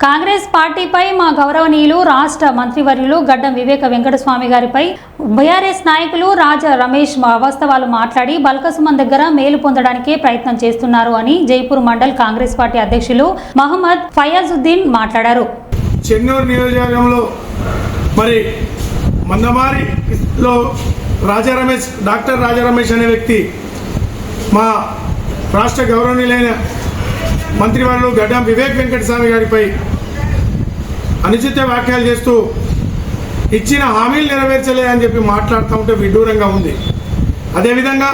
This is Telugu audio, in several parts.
కాంగ్రెస్ పార్టీపై మా గౌరవనీయులు రాష్ట్ర మంత్రివర్యులు గడ్డం వివేక వెంకటస్వామి గారిపై బీఆర్ఎస్ నాయకులు రాజా రమేష్ వాస్తవాలు మాట్లాడి బల్కసుమన్ దగ్గర మేలు పొందడానికే ప్రయత్నం చేస్తున్నారు అని జైపూర్ మండల్ కాంగ్రెస్ పార్టీ అధ్యక్షులు మహమ్మద్ ఫయాజుద్దీన్ మాట్లాడారు. చెన్నూరు నియోజకవర్గంలో మరి మందమారిలో రాజా రమేష్ డాక్టర్ రాజా రమేష్ అనే వ్యక్తి మా రాష్ట్ర గౌరవనీయులైన మంత్రివర్యులు గడ్డం వివేక్ వెంకటస్వామి గారిపై అనుచిత వ్యాఖ్యలు చేస్తూ ఇచ్చిన హామీలు నెరవేర్చలేదని చెప్పి మాట్లాడుతూ ఉంటే విడ్డూరంగా ఉంది. అదేవిధంగా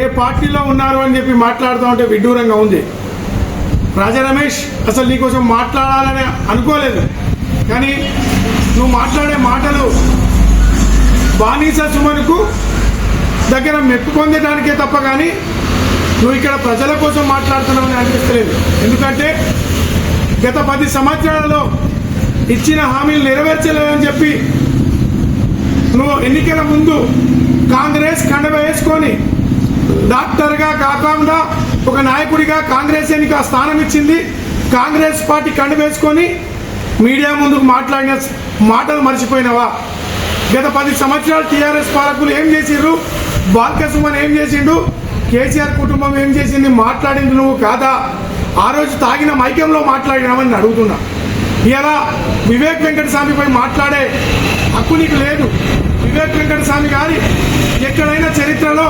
ఏ పార్టీలో ఉన్నారు అని చెప్పి మాట్లాడుతూ ఉంటే విడ్డూరంగా ఉంది. రాజా రమేష్ అసలు నీకోసం మాట్లాడాలని అనుకోలేదు. కానీ నువ్వు మాట్లాడే మాటలు బానిస సుమన్కు దగ్గర మెప్పు పొందడానికే తప్ప కానీ నువ్వు ఇక్కడ ప్రజల కోసం మాట్లాడుతున్నావని అనిపిస్తలేదు. ఎందుకంటే గత పది సంవత్సరాలలో ఇచ్చిన హామీలు నెరవేర్చలేదని చెప్పి నువ్వు ఎన్నికల ముందు కాంగ్రెస్ కండవేసుకొని డాక్టర్గా కాకుండా ఒక నాయకుడిగా కాంగ్రెస్ ఎన్నిక స్థానం ఇచ్చింది. కాంగ్రెస్ పార్టీ కండ వేసుకొని మీడియా ముందుకు మాట్లాడిన మాటలు మర్చిపోయినవా? గత పది సంవత్సరాలు టీఆర్ఎస్ పాలకులు ఏం చేసిండ్రు బాల్కసుమన్ ఏం చేసిండు? కేసీఆర్ కుటుంబం ఏం చేసింది? మాట్లాడింది నువ్వు కాదా? ఆ రోజు తాగిన మైకంలో మాట్లాడినామని అడుగుతున్నా. ఇలా వివేక్ వెంకటస్వామిపై మాట్లాడే హక్కు నీకు లేదు. వివేక్ వెంకటస్వామి గారి ఎక్కడైనా చరిత్రలో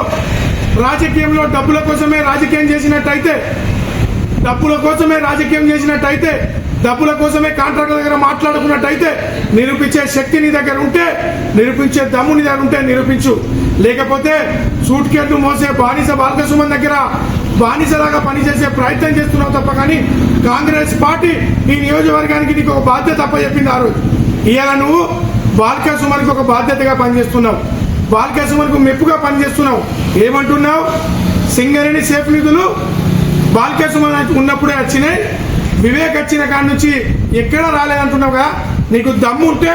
రాజకీయంలో డబ్బుల కోసమే రాజకీయం చేసినట్టయితే డబ్బుల కోసమే రాజకీయం చేసినట్టయితే డబ్బుల కోసమే కాంట్రాక్టర్ దగ్గర మాట్లాడుకున్నట్టయితే నిరూపించే శక్తి నీ దగ్గర ఉంటే నిరూపించే దమ్ము నీ దగ్గర ఉంటే నిరూపించు. లేకపోతే సూట్ కేట్లు మోసే బానిస బాలకసుమన్ దగ్గర బానిసలాగా పనిచేసే ప్రయత్నం చేస్తున్నావు తప్ప కానీ కాంగ్రెస్ పార్టీ ఈ నియోజకవర్గానికి నీకు ఒక బాధ్యత తప్ప చెప్పింది ఆ రోజు ఇవాళ నువ్వు బాల్క సుమన్కి ఒక బాధ్యతగా పనిచేస్తున్నావు. బాల్క సుమన్కు మెప్పుగా పనిచేస్తున్నావు. ఏమంటున్నావు? సింగరేణి సేఫ్ నిధులు బాల్క సుమన్ ఉన్నప్పుడే వచ్చినాయి. వివేక్ వచ్చిన కాడి నుంచి ఎక్కడ రాలేదంటున్నావు కదా? నీకు దమ్ము ఉంటే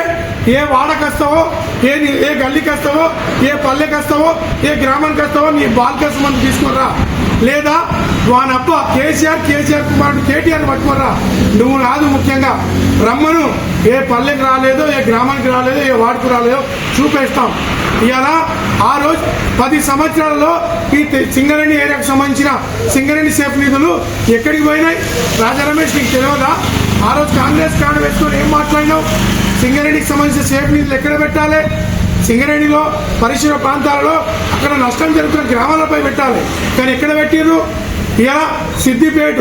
ఏ వాడకి వస్తావో ఏ ఏ గల్లీకి వస్తావో ఏ పల్లెకి వస్తావో ఏ గ్రామానికి వస్తావో నీ బాల్క తీసుకురా లేదా వానప్ప కేసీఆర్ కేసీఆర్ కుమారుడు కేటీఆర్ పట్టుకోరా. నువ్వు రాదు ముఖ్యంగా. రమ్మను. ఏ పల్లెకి రాలేదో ఏ గ్రామానికి రాలేదో ఏ వాడుకు రాలేదో చూపేస్తాం. ఇలా ఆ రోజు పది సంవత్సరాలలో ఈ సింగరేణి ఏరియాకు సంబంధించిన సింగరేణి సేఫ్ నిధులు ఎక్కడికి పోయినాయి? రాజా రమేష్ నీకు తెలియదా ఆ రోజు కాంగ్రెస్ కార్డు వేసుకొని ఏం మాట్లాడినావు? సింగరేణికి సంబంధించిన సేఫ్ నిధులు ఎక్కడ పెట్టాలి? సింగరేణిలో పరిసర ప్రాంతాలలో అక్కడ నష్టం జరుగుతున్న గ్రామాలపై పెట్టాలి. కానీ ఎక్కడ పెట్టిర్రు? ఇలా సిద్దిపేట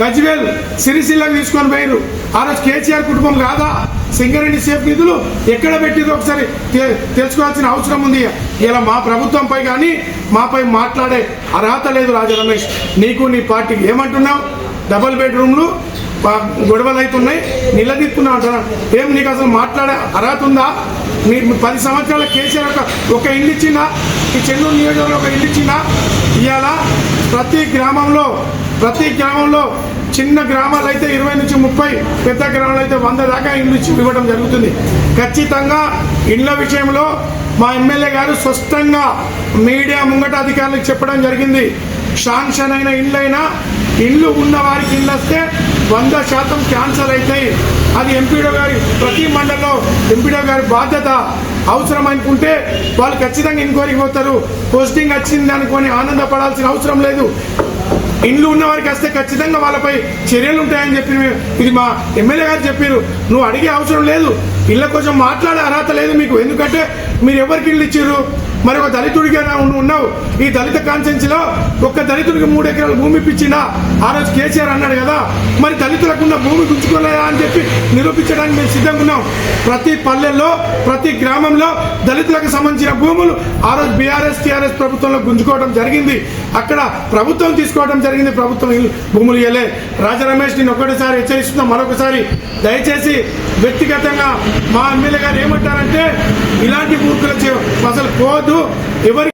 గజ్వేల్ సిరిసిల్లకు తీసుకొని పోయారు ఆ రోజు కేసీఆర్ కుటుంబం కాదా? సింగరేణి సేఫ్ నిధులు ఎక్కడ పెట్టిందో ఒకసారి తెలుసుకోవాల్సిన అవసరం ఉంది. ఇలా మా ప్రభుత్వంపై కానీ మాపై మాట్లాడే అర్హత లేదు రాజా రమేష్. నీకు నీ పార్టీకి ఏమంటున్నావు? డబల్ బెడ్రూమ్లు గొడవలు అవుతున్నాయి నిలదీస్తున్నావు అంటున్నా ఏం నీకు అసలు మాట్లాడే అర్హత ఉందా? మీరు పది సంవత్సరాల కేసీఆర్ ఒక ఒక ఇల్లు ఇచ్చిందా? ఈ చెన్నూరు నియోజకవర్గంలో ఒక ఇల్లు ఇచ్చిందా? ఇవాళ ప్రతి గ్రామంలో ప్రతి గ్రామంలో చిన్న గ్రామాలు అయితే ఇరవై నుంచి ముప్పై పెద్ద గ్రామాలు అయితే వంద దాకా ఇల్లు ఇవ్వడం జరుగుతుంది. ఖచ్చితంగా ఇండ్ల విషయంలో మా ఎమ్మెల్యే గారు స్పష్టంగా మీడియా ముంగట అధికారులకు చెప్పడం జరిగింది. శాంక్షన్ అయిన ఇండ్లైనా ఇల్లు ఉన్న వారికి ఇల్లు వస్తే వంద శాతం క్యాన్సల్ అవుతాయి. అది ఎంపీడో గారి ప్రతి మండలంలో ఎంపీడో గారి బాధ్యత అవసరం అనుకుంటే వాళ్ళు ఖచ్చితంగా ఇంక్వైరీకి పోతారు. పోస్టింగ్ వచ్చింది అనుకొని ఆనందపడాల్సిన అవసరం లేదు. ఇండ్లు ఉన్న వారికి వస్తే ఖచ్చితంగా వాళ్ళపై చర్యలు ఉంటాయని చెప్పి ఇది మా ఎమ్మెల్యే గారు చెప్పారు నువ్వు అడిగే అవసరం లేదు. ఇళ్ళ కోసం మాట్లాడే అర్హత లేదు మీకు. ఎందుకంటే మీరు ఎవరికి ఇల్లు ఇచ్చారు మరి ఒక దళితుడిగా ఉన్నావు. ఈ దళిత కాన్సెన్సీలో ఒక్క దళితుడికి మూడు ఎకరాల భూమి ఇప్పించినా ఆ రోజు కేసీఆర్ అన్నాడు కదా మరి దళితులకు ఉన్న భూమి గుంజుకోలేదా అని చెప్పి నిరూపించడానికి మేము సిద్ధంగా ఉన్నాం. ప్రతి పల్లెల్లో ప్రతి గ్రామంలో దళితులకు సంబంధించిన భూములు ఆ రోజు బీఆర్ఎస్ టీఆర్ఎస్ ప్రభుత్వంలో గుంజుకోవడం జరిగింది. అక్కడ ప్రభుత్వం తీసుకోవడం జరిగింది. ప్రభుత్వం భూములు ఇవ్వలే రాజా రమేష్ నేను ఒకటిసారి హెచ్చరిస్తున్నా మరొకసారి దయచేసి వ్యక్తిగతంగా మా ఎమ్మెల్యే గారు ఏమంటారంటే ఇలాంటి మూర్ఖుల చే- అసలు పోదు এবার